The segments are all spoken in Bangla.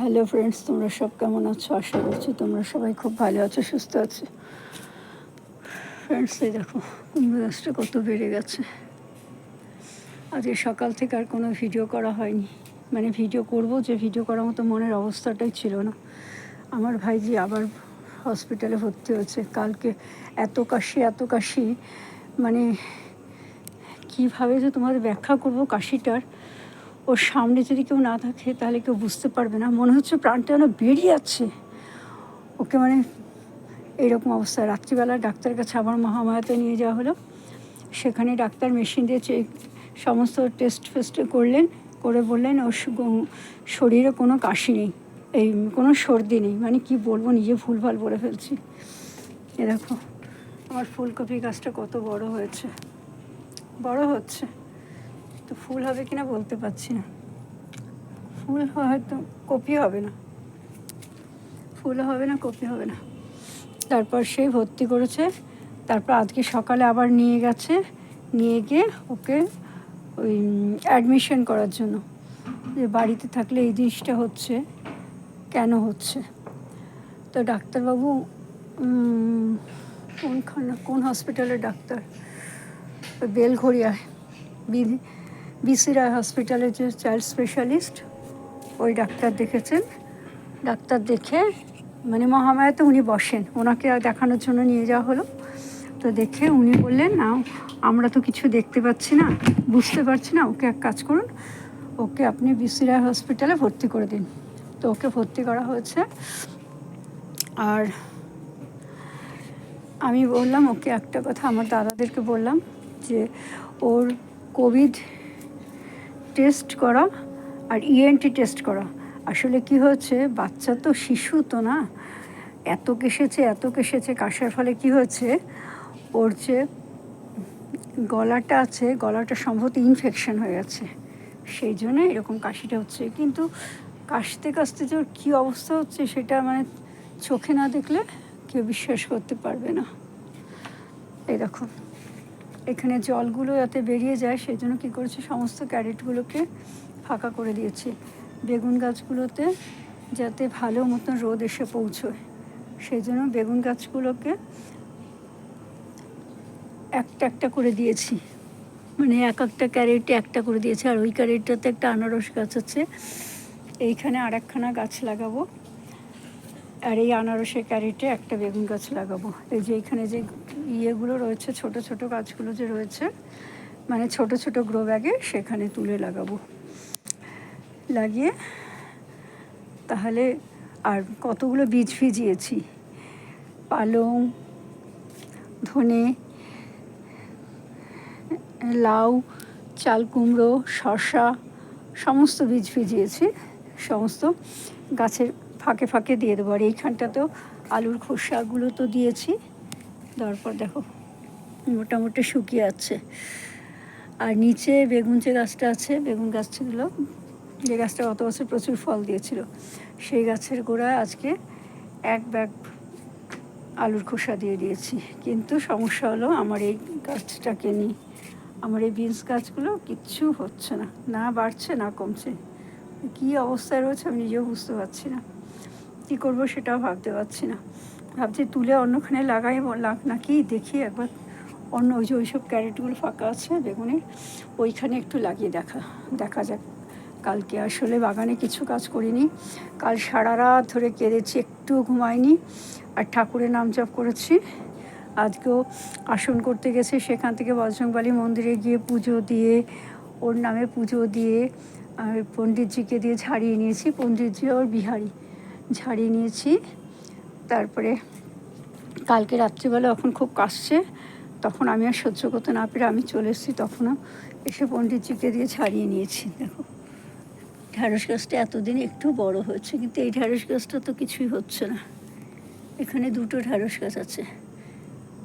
হ্যালো ফ্রেন্ডস তোমরা সব কেমন আছো? আশা করছি তোমরা সবাই খুব ভালো আছো, সুস্থ আছো। ফ্রেন্ডস এই দেখো কুমড়ো গাছটা কত বেড়ে গেছে। আজকে সকাল থেকে আর কোনো ভিডিও করা হয়নি। মানে ভিডিও করব, যে ভিডিও করার মতো মনের অবস্থাটাই ছিল না। আমার ভাইজি আবার হসপিটালে ভর্তি হয়েছে। কালকে এত কাশি এত কাশি মানে কীভাবে যে তোমাদের ব্যাখ্যা করব কাশিটার ওর সামনে যদি কেউ না থাকে, তাহলে কেউ বুঝতে পারবে না। মনে হচ্ছে প্রাণটা যেন বেরিয়ে যাচ্ছে। ওকে মানে এইরকম অবস্থা। রাত্রিবেলা ডাক্তার কাছে আবার মহামায়াতে নিয়ে যাওয়া হলো। সেখানে ডাক্তার মেশিন দিয়ে চেক, সমস্ত টেস্ট ফেস্ট করলেন, করে বললেন, ওর শরীরে কোনো কাশি নেই। এই, কোনো সর্দি নেই। মানে কি বলব, নিজে ভুলভাল বলে ফেলছি। এ দেখো, আমার ফুলকপি গাছটা কত বড় হয়েছে। বড় হচ্ছে। তো ফুল হবে কিনা বলতে পারছি না। ফুল হয়তো কপি হবে না। ফুল হবে না, কপি হবে না। তারপর সে ভর্তি করেছে। তারপর আজকে সকালে আবার নিয়ে গেছে। নিয়ে গিয়ে ওকে ওই অ্যাডমিশন করার জন্য। যে বাড়িতে থাকলে এই জিনিসটা হচ্ছে, কেন হচ্ছে? তো ডাক্তারবাবু কোনখানে, কোন হসপিটালের ডাক্তার? বেলঘড়িয়ায়। বি- বিসি রায় হসপিটালের যে চাইল্ড স্পেশালিস্ট, ওই ডাক্তার দেখেছেন? ডাক্তার দেখে মানে মহামায়াতে উনি বসেন। ওনাকে দেখানোর জন্য নিয়ে যাওয়া হলো। তো দেখে উনি বললেন, না, আমরা তো কিছু দেখতে পাচ্ছি না, বুঝতে পারছি না, ওকে এক কাজ করুন, ওকে আপনি বিসি রায় হসপিটালে ভর্তি করে দিন। তো ওকে ভর্তি করা হয়েছে। আর আমি বললাম, ওকে একটা কথা আমার দাদাদেরকে বললাম যে, ওর কোভিড টেস্ট করা আর ইএনটি টেস্ট করা। আসলে কি হয়েছে, বাচ্চা তো শিশু তো না। এত কেসেছে এত কেসেছে কাশার ফলে কি হয়েছে, ওর যে গলাটা আছে, গলাটা সম্ভবত ইনফেকশন হয়ে গেছে। সেই জন্য এরকম কাশিটা হচ্ছে। কিন্তু কাশতে কাশতে যে ওর কী অবস্থা হচ্ছে, সেটা মানে চোখে না দেখলে কেউ বিশ্বাস করতে পারবে না। এই দেখো। এখানে জলগুলো যাতে বেরিয়ে যায়, সেই জন্য কী করেছে, সমস্ত ক্যারেটগুলোকে ফাঁকা করে দিয়েছি। বেগুন গাছগুলোতে যাতে ভালো মতন রোদ এসে পৌঁছয়, সেই জন্য বেগুন গাছগুলোকে একটা একটা করে দিয়েছি। মানে এক একটা ক্যারেটে একটা করে দিয়েছি, আর ওই ক্যারেটটাতে একটা আনারস গাছ আছে। এইখানে আর একখানা গাছ লাগাবো। আর এই আনারসের ক্যারেটে একটা বেগুন গাছ লাগাবো। এই যে এখানে যে ইয়েগুলো রয়েছে, ছোট ছোট গাছগুলো যে রয়েছে মানে ছোট ছোট গ্রো ব্যাগে সেখানে তুলে লাগাবো। লাগিয়ে তাহলে আর কতগুলো বীজ ভিজিয়েছি? পালং, ধনে, লাউ, চাল কুমড়ো, শসা, সমস্ত বীজ ভিজিয়েছি। সমস্ত গাছের ফাঁকে ফাঁকে দিয়ে দেবো। আর এইখানটাতেও আলুর খোসাগুলো তো দিয়েছি। তারপর দেখো, মোটামুটি শুকিয়ে আছে। আর নিচে বেগুন যে গাছটা আছে, বেগুন গাছগুলো, যে গাছটা গত বছর প্রচুর ফল দিয়েছিল, সেই গাছের গোড়ায় আজকে এক ব্যাগ আলুর খোসা দিয়ে দিয়েছি। কিন্তু সমস্যা হলো আমার এই গাছটাকে নিয়ে। আমার এই বিনস গাছগুলো কিচ্ছু হচ্ছে না না বাড়ছে, না কমছে। কী অবস্থায় রয়েছে আমি নিজেও বুঝতে পারছি না। কী করব সেটাও ভাবতে পারছি না। ভাবছি তুলে অন্যখানে লাগাই লাগ নাকি দেখি একবার। অন্য ওই যে ওইসব ক্যারেটগুলো ফাঁকা আছে বেগুনের ওইখানে একটু লাগিয়ে দেখা দেখা যাক। কালকে আসলে বাগানে কিছু কাজ করিনি। কাল সারা রাত ধরে কেঁদেছি, একটু ঘুমাইনি। আর ঠাকুরের নাম জপ করেছি। আজকেও আসন করতে গেছে, সেখান থেকে বজরংবালী মন্দিরে গিয়ে পুজো দিয়ে, ওর নামে পুজো দিয়ে আর পণ্ডিতজিকে দিয়ে ছাড়িয়ে নিয়েছি। পণ্ডিতজি ওর বিহারি। ঝাড়িয়ে নিয়েছি। তারপরে কালকে রাত্রিবেলা এখন খুব কাশছে, তখন আমি আর সহ্য করতে না পেরে আমি চলে এসেছি তখনও। এসে পণ্ডিতজিকে দিয়ে ছাড়িয়ে নিয়েছি, দেখো। ঢ্যাঁড়স গাছটা এতদিন একটু বড় হয়েছে, কিন্তু এই ঢ্যাঁড়স গাছটা তো কিছুই হচ্ছে না। এখানে দুটো ঢ্যাঁড়স গাছ আছে।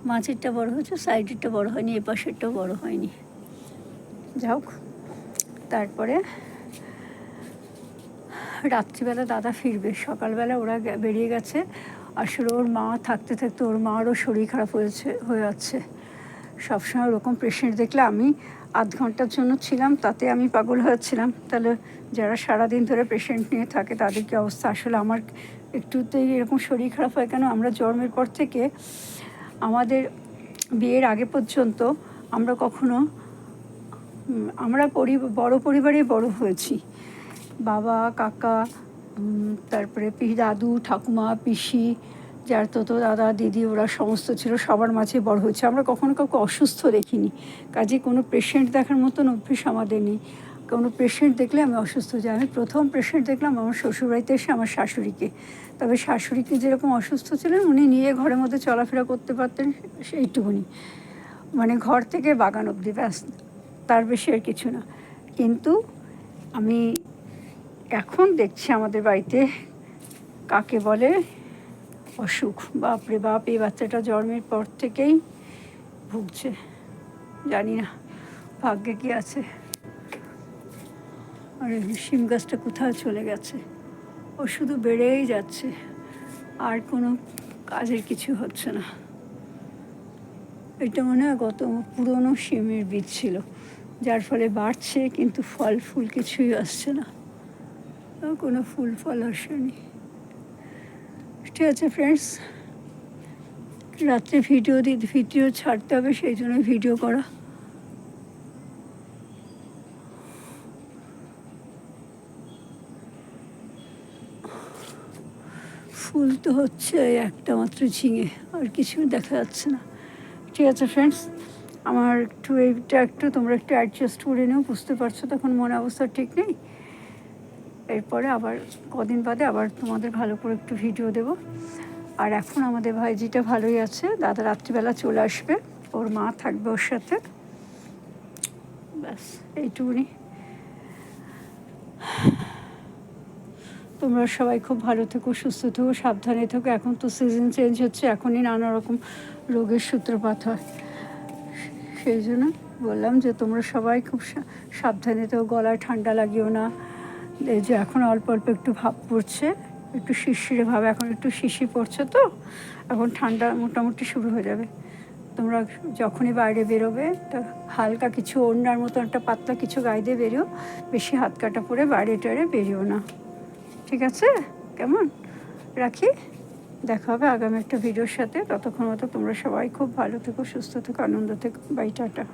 মাঝেরটা বড় হয়েছে, সাইডেরটা বড় হয়নি এ পাশেরটাও বড় হয়নি। যাই হোক, তারপরে রাত্রিবেলা দাদা ফিরবে। সকালবেলা ওরা বেরিয়ে গেছে। আসলে ওর মা থাকতে থাকতে ওর মারও শরীর খারাপ হয়েছে, হয়ে যাচ্ছে। সবসময় ওরকম পেশেন্ট দেখলে আমি আধ ঘণ্টার জন্য ছিলাম, তাতে আমি পাগল হয়েছিলাম তাহলে যারা সারাদিন ধরে পেশেন্ট নিয়ে থাকে, তাদের কি অবস্থা? আসলে আমার একটুতেই এরকম শরীর খারাপ হয় কেন? আমরা জন্মের পর থেকে আমাদের বিয়ের আগে পর্যন্ত আমরা কখনো আমরা পরি বড় পরিবারে বড় হয়েছি। বাবা, কাকা তারপরে দাদু, ঠাকুমা, পিসি, যার তো দাদা, দিদি, ওরা সমস্ত ছিল, সবার মাঝে বড় হয়েছে। আমরা কখনো কাউকে অসুস্থ দেখিনি। কাজে কোনো পেশেন্ট দেখার মতন অভ্যেস আমাদের নেই। কোনো পেশেন্ট দেখলে আমি অসুস্থ যাই। আমি প্রথম পেশেন্ট দেখলাম আমার শ্বশুরবাড়িতে এসে আমার শাশুড়িকে। তবে শাশুড়িকে যেরকম অসুস্থ ছিলেন, উনি নিয়ে ঘরের মধ্যে চলাফেরা করতে পারতেন সেইটুকুনি। মানে ঘর থেকে বাগান অবধি, ব্যাস। তার বেশি আর কিছু না। কিন্তু আমি এখন দেখছি আমাদের বাড়িতে কাকে বলে? অসুখ। বাপরে বাপ, এই বাচ্চাটা জন্মের পর থেকেই ভুগছে। জানি না, ভাগ্যে কি আছে? আর, শিম গাছটা কোথায় চলে গেছে? ও শুধু বেড়েই যাচ্ছে। আর কোনো কাজের কিছু হচ্ছে না। এটা মনে হয় গত পুরনো শিমের বীজ ছিল, যার ফলে বাড়ছে, কিন্তু ফল ফুল কিছুই আসছে না। কোনো ফুল ফল আসেনি। ঠিক আছে ফ্রেন্ডস রাত্রে ভিডিও দি ভিডিও ছাড়তে হবে, সেই জন্য ভিডিও করা। ফুল তো হচ্ছে একটা মাত্র ঝিঙে, আর কিছু দেখা যাচ্ছে না। ঠিক আছে ফ্রেন্ডস আমার একটু এইটা একটু তোমরা একটু অ্যাডজাস্ট করে নিও, বুঝতে পারছ তখন মনে অবস্থা ঠিক নেই? এরপরে আবার কদিন বাদে আবার তোমাদের ভালো করে একটু ভিডিও দেব। আর এখন আমাদের ভাইজিটা ভালোই আছে, দাদা রাত্রিবেলা চলে আসবে, ওর মা থাকবে ওর সাথে। ব্যাস, এইটুকুনি। তোমরা সবাই খুব ভালো থেকো, সুস্থ থেকো, সাবধানে থেকো। এখন তো সিজন চেঞ্জ হচ্ছে, এখনই নানা রকম রোগের সূত্রপাত হয়। সেই জন্য বললাম যে তোমরা সবাই খুব সাবধানে থেকো, গলায় ঠান্ডা লাগিও না। এই যে এখন অল্প অল্প একটু ভাব পড়ছে, একটু শিরশিরে ভাব, এখন একটু শিশি পড়ছে তো, এখন ঠান্ডা মোটামুটি শুরু হয়ে যাবে। তোমরা যখনই বাইরে বেরোবে, তা হালকা কিছু ওড়নার মতো একটা পাতলা কিছু গায়ে দিয়ে বেরিও, বেশি হাত কাটা পরে বাইরে টাইরে বেরিও না। ঠিক আছে? কেমন? রাখি? দেখা হবে আগামী একটা ভিডিওর সাথে। ততক্ষণ মতো তোমরা সবাই খুব ভালো থেকো, সুস্থ থেকো, আনন্দ থেকো। Bye, tata.